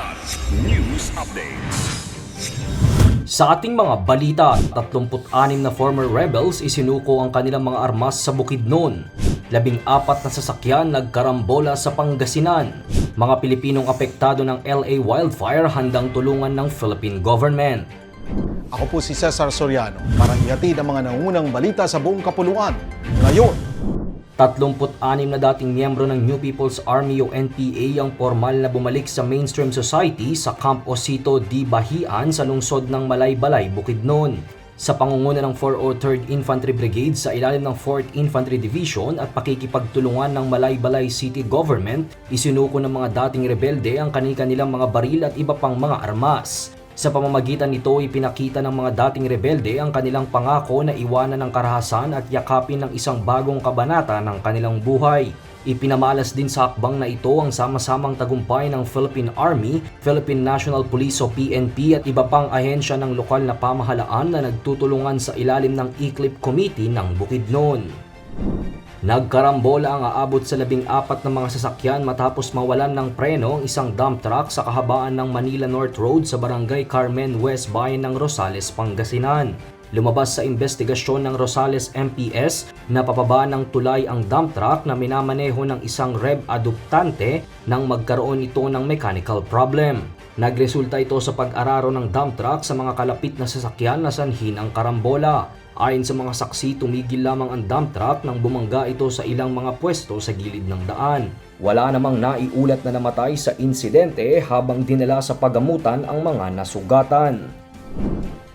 Kidlat News Updates. Sa ating mga balita, 36 na former rebels isinuko ang kanilang mga armas sa Bukidnon. Labing apat na sasakyan nagkarambola sa Pangasinan. Mga Pilipinong apektado ng LA wildfire handang tulungan ng Philippine government. Ako po si Cesar Soriano para ihatid ang mga nangunang balita sa buong kapuluan. Ngayon, 36 na dating miyembro ng New People's Army o NPA ang formal na bumalik sa mainstream society sa Camp Osito di Bahian sa lungsod ng Malaybalay, Bukidnon. Sa pangunguna ng 403rd Infantry Brigade sa ilalim ng 4th Infantry Division at pakikipagtulungan ng Malaybalay City Government, isinuko ng mga dating rebelde ang kanilang mga baril at iba pang mga armas. Sa pamamagitan nito, ipinakita ng mga dating rebelde ang kanilang pangako na iwanan ng karahasan at yakapin ng isang bagong kabanata ng kanilang buhay. Ipinamalas din sa akbang na ito ang sama-samang tagumpay ng Philippine Army, Philippine National Police o PNP at iba pang ahensya ng lokal na pamahalaan na nagtutulungan sa ilalim ng Eclipse Committee ng Bukidnon. Nagkarambola ang aabot sa labing apat na mga sasakyan matapos mawalan ng preno ang isang dump truck sa kahabaan ng Manila North Road sa barangay Carmen West Bayan ng Rosales, Pangasinan. Lumabas sa investigasyon ng Rosales MPS na papaba ng tulay ang dump truck na minamaneho ng isang rev adoptante nang magkaroon ito ng mechanical problem. Nagresulta ito sa pag-araro ng dump truck sa mga kalapit na sasakyan na sanhin ang karambola. Ayon sa mga saksi, tumigil lamang ang dump truck nang bumangga ito sa ilang mga pwesto sa gilid ng daan. Wala namang naiulat na namatay sa insidente habang dinala sa pagamutan ang mga nasugatan.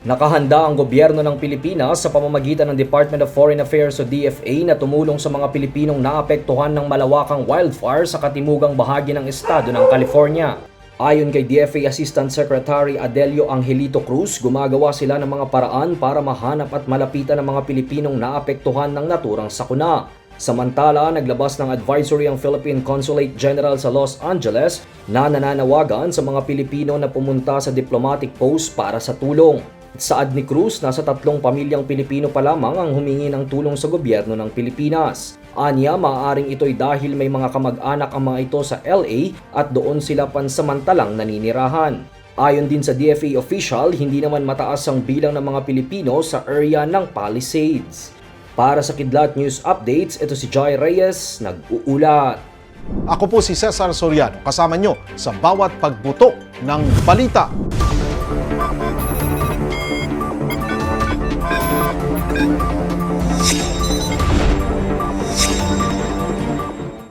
Nakahanda ang gobyerno ng Pilipinas sa pamamagitan ng Department of Foreign Affairs o DFA na tumulong sa mga Pilipinong naapektuhan ng malawakang wildfire sa katimugang bahagi ng estado ng California. Ayon kay DFA Assistant Secretary Adelio Angelito Cruz, gumagawa sila ng mga paraan para mahanap at malapitan ang mga Pilipinong naapektuhan ng naturang sakuna. Samantala, naglabas ng advisory ang Philippine Consulate General sa Los Angeles na nananawagan sa mga Pilipino na pumunta sa diplomatic post para sa tulong. Saad ni Cruz, nasa tatlong pamilyang Pilipino pa lamang ang humingi ng tulong sa gobyerno ng Pilipinas. Anya, maaaring ito'y dahil may mga kamag-anak ang mga ito sa LA at doon sila pansamantalang naninirahan. Ayon din sa DFA official, hindi naman mataas ang bilang ng mga Pilipino sa area ng Palisades. Para sa Kidlat News Updates, ito si Joy Reyes, nag-uulat. ako po si Cesar Soriano kasama nyo sa bawat pagbuto ng balita. Thank you.